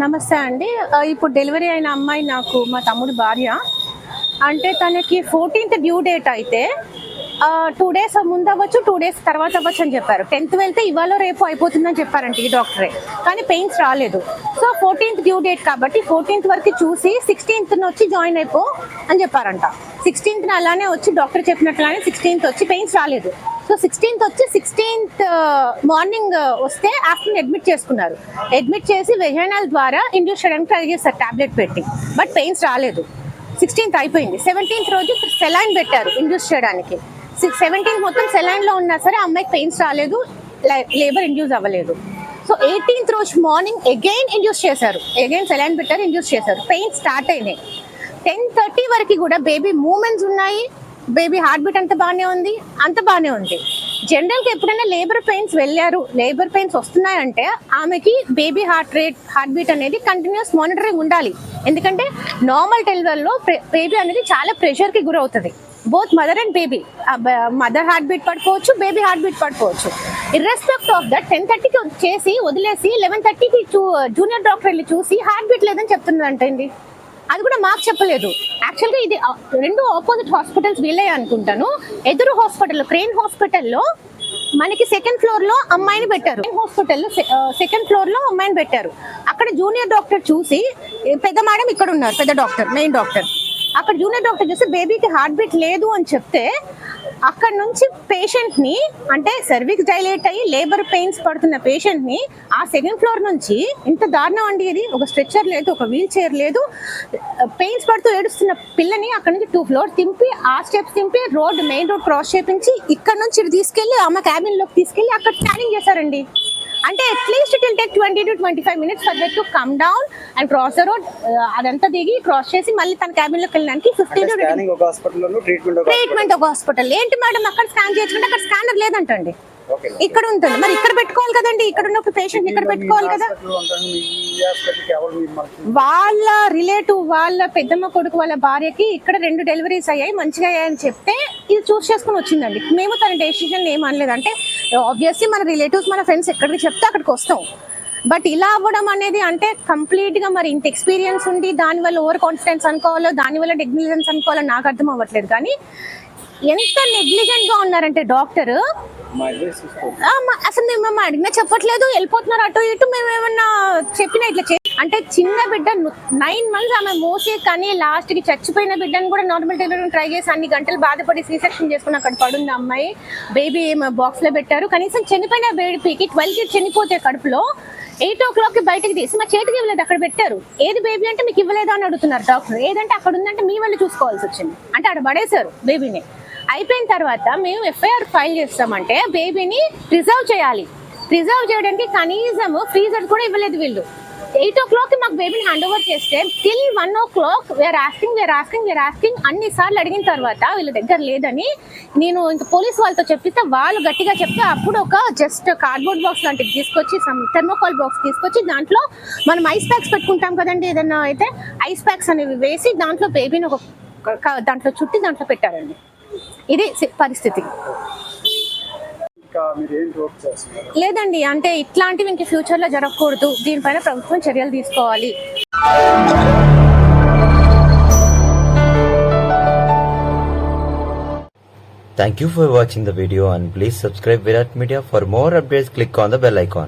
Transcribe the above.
నమస్తే అండి. ఇప్పుడు డెలివరీ అయిన అమ్మాయి నాకు మా తమ్ముడు భార్య. అంటే తనకి ఫోర్టీన్త్ డ్యూ డేట్ అయితే టూ డేస్ ముందు అవ్వచ్చు టూ డేస్ తర్వాత అవ్వచ్చు అని చెప్పారు. టెన్త్ వెళ్తే ఇవాళ రేపు అయిపోతుందని చెప్పారంట ఈ డాక్టరే. కానీ పెయిన్స్ రాలేదు. సో ఫోర్టీన్త్ డ్యూ డేట్ కాబట్టి ఫోర్టీన్త్ వరకు చూసి సిక్స్టీన్త్ వచ్చి జాయిన్ అయిపో అని చెప్పారంట. సిక్స్టీన్త్ అలానే వచ్చి డాక్టర్ చెప్పినట్లానే సిక్స్టీన్త్ వచ్చి పెయిన్స్ రాలేదు. సో సిక్స్టీన్త్ వచ్చి సిక్స్టీన్త్ మార్నింగ్ వస్తే ఆఫ్టర్నూన్ అడ్మిట్ చేసుకున్నారు. అడ్మిట్ చేసి వెజైనల్ ద్వారా ఇండ్యూస్ చేయడానికి ట్రై చేస్తారు టాబ్లెట్ పెట్టి. బట్ పెయిన్స్ రాలేదు. సిక్స్టీన్త్ అయిపోయింది. సెవెంటీన్త్ రోజు సెలైన్ పెట్టారు ఇండ్యూస్ చేయడానికి. సిక్స్ సెవెంటీన్ మొత్తం సెలైన్లో ఉన్నా సరే అమ్మాయికి పెయిన్స్ రాలేదు లేబర్ ఇండ్యూస్ అవ్వలేదు. సో ఎయిటీన్త్ రోజు మార్నింగ్ అగైన్ ఇండ్యూస్ చేశారు. అగైన్ సెలైన్ పెట్టారు ఇండ్యూస్ చేశారు. పెయిన్ స్టార్ట్ అయినాయి. టెన్ థర్టీ వరకు కూడా బేబీ మూమెంట్స్ ఉన్నాయి. బేబీ హార్ట్ బీట్ అంత బాగానే ఉంది. అంత బాగానే ఉంది. జనరల్గా ఎప్పుడైనా లేబర్ పెయిన్స్ వెళ్ళారు లేబర్ పెయిన్స్ వస్తున్నాయంటే ఆమెకి baby heart rate heart beat అనేది కంటిన్యూస్ మానిటరింగ్ ఉండాలి. ఎందుకంటే నార్మల్ డెలివరీలో బేబీ అనేది చాలా ప్రెషర్కి గురవుతుంది. Both mother and baby mother heart beat పడుకోవచ్చు బేబీ హార్ట్ బీట్ పడుకోవచ్చు ఇర్రెస్పెక్ట్ ఆఫ్ దట్ టెన్ థర్టీకి చేసి వదిలేసి లెవెన్ థర్టీకి జూనియర్ డాక్టర్ వెళ్ళి చూసి హార్ట్ బీట్ లేదని చెప్తుందంటండి అది కూడా మాకు చెప్పలేదు. యాక్చువల్గా ఇది రెండు ఆపోజిట్ హాస్పిటల్స్ వీళ్ళే అనుకుంటాను. ఎదురు హాస్పిటల్ క్రెయిన్ హాస్పిటల్లో మనకి సెకండ్ ఫ్లోర్లో అమ్మాయిని పెట్టారు. హాస్పిటల్లో సెకండ్ ఫ్లోర్లో అమ్మాయిని పెట్టారు. అక్కడ జూనియర్ డాక్టర్ చూసి పెద్ద మేడం ఇక్కడ ఉన్నారు పెద్ద డాక్టర్ మెయిన్ డాక్టర్ అక్కడ జూనియర్ డాక్టర్ చూసి బేబీకి హార్ట్ బీట్ లేదు అని చెప్తే అక్కడ నుంచి పేషెంట్ని అంటే సర్విక్స్ డైలేట్ అయ్యి లేబర్ పెయిన్స్ పడుతున్న పేషెంట్ని ఆ సెకండ్ ఫ్లోర్ నుంచి ఇంత దారుణం అండి ఇది. ఒక స్ట్రెచ్చర్ లేదు ఒక వీల్ చైర్ లేదు. పెయిన్స్ పడుతూ ఏడుస్తున్న పిల్లని అక్కడ నుంచి టూ ఫ్లోర్ తింపి ఆ స్టెప్స్ తింపి రోడ్ మెయిన్ రోడ్ క్రాస్ చేపించి ఇక్కడ నుంచి ఇటు తీసుకెళ్ళి ఆమె క్యాబిన్లోకి తీసుకెళ్ళి అక్కడ స్కానింగ్ చేశారండి. అంటే at least it will take twenty to twenty five minutes for that to come down and cross the road అదంతా దిగి క్రాస్ చేసి మళ్ళీ తన క్యాబిన్లోకి వెళ్ళడానికి ఫిఫ్టీ టు స్కానింగ్ ఒక హాస్పిటల్లో ట్రీట్మెంట్ ఒక ట్రీట్మెంట్ ఒక హాస్పిటల్ ఏంటి మేడం? అక్కడ స్కాన్ చేసుకుంటే అక్కడ స్కానర్ లేదంటండి. ఇక్కడ ఉంటుంది. మరి ఇక్కడ పెట్టుకోవాలి కదండి. ఇక్కడ ఉన్న ఒక పేషెంట్ ఇక్కడ పెట్టుకోవాలి కదా. వాళ్ళ రిలేటివ్ వాళ్ళ పెద్దమ్మ కొడుకు వాళ్ళ భార్యకి ఇక్కడ రెండు డెలివరీస్ అయ్యాయి మంచిగా అయ్యాయని చెప్తే ఇది చూస్ చేసుకుని వచ్చిందండి. మేము తన డెసిషన్ ఏం అనలేదు అంటే ఆబ్వియస్లీ మన రిలేటివ్స్ మన ఫ్రెండ్స్ ఎక్కడికి చెప్తే అక్కడికి వస్తాం. బట్ ఇలా అవ్వడం అనేది అంటే కంప్లీట్గా మరి ఇంత ఎక్స్పీరియన్స్ ఉండి దానివల్ల ఓవర్ కాన్ఫిడెన్స్ అనుకోవాలో దానివల్ల నెగ్లిజెన్స్ అనుకోవాలో నాకు అర్థం అవ్వట్లేదు. కానీ ఎంత నెగ్లిజెంట్గా ఉన్నారంటే డాక్టర్? అసలు మేము మేము అడిగినా చెప్పట్లేదు వెళ్ళిపోతున్నారు అటు ఇటు మేము ఏమన్నా చెప్పినా ఇట్లా చే అంటే చిన్న బిడ్డ నైన్ మంత్స్ ఆమె మోసే కానీ లాస్ట్కి చచ్చిపోయిన బిడ్డను కూడా నార్మల్ డెలివరీ ట్రై చేసి అన్ని గంటలు బాధపడి సీ సెక్షన్ చేసుకుని అక్కడ పడుంది అమ్మాయి. బేబీ బాక్స్లో పెట్టారు. కనీసం చనిపోయిన బేబీకి ట్వెల్వ్కి చనిపోతే కడుపులో ఎయిట్ ఓ క్లాక్కి బయటకి తీసి మా చేతికి ఇవ్వలేదు అక్కడ పెట్టారు. ఏది బేబీ అంటే మీకు ఇవ్వలేదా అని అడుగుతున్నారు డాక్టర్. ఏదంటే అక్కడ ఉందంటే మీ వాళ్ళు చూసుకోవాల్సి వచ్చింది. అంటే అక్కడ పడేశారు బేబీని అయిపోయిన తర్వాత మేము ఎఫ్ఐఆర్ ఫైల్ చేస్తామంటే బేబీని ప్రిజర్వ్ చేయాలి. ప్రిజర్వ్ చేయడానికి కనీసం ఫ్రీజర్ కూడా ఇవ్వలేదు వీళ్ళు. ఎయిట్ ఓ క్లాక్ మాకు బేబీని హ్యాండ్ ఓవర్ చేస్తే till one o'clock were asking were asking were asking అన్ని సార్లు అడిగిన తర్వాత వీళ్ళ దగ్గర లేదని నేను ఇంకా పోలీస్ వాళ్ళతో చెప్పిస్తే వాళ్ళు గట్టిగా చెప్తే అప్పుడు ఒక జస్ట్ కార్డ్బోర్డ్ బాక్స్ లాంటిది తీసుకొచ్చి సమ్ థర్మోకాల్ బాక్స్ తీసుకొచ్చి దాంట్లో మనం ఐస్ ప్యాక్స్ పెట్టుకుంటాం కదండి ఏదన్నా అయితే ఐస్ ప్యాక్స్ అనేవి వేసి దాంట్లో బేబీని ఒక దాంట్లో చుట్టి దాంట్లో పెట్టారండి. ఇది పరిస్థితి ఇంకా మీరు ఏంటి వర్క్ చేస్తున్నారు లేదండి అంటే ఇట్లాంటివి ఇంక ఫ్యూచర్లో జరగకూడదు దీనిపైన ప్రభుత్వం చర్యలు తీసుకోవాలి Thank you for watching the video and please subscribe Virat Media for more updates click on the bell icon.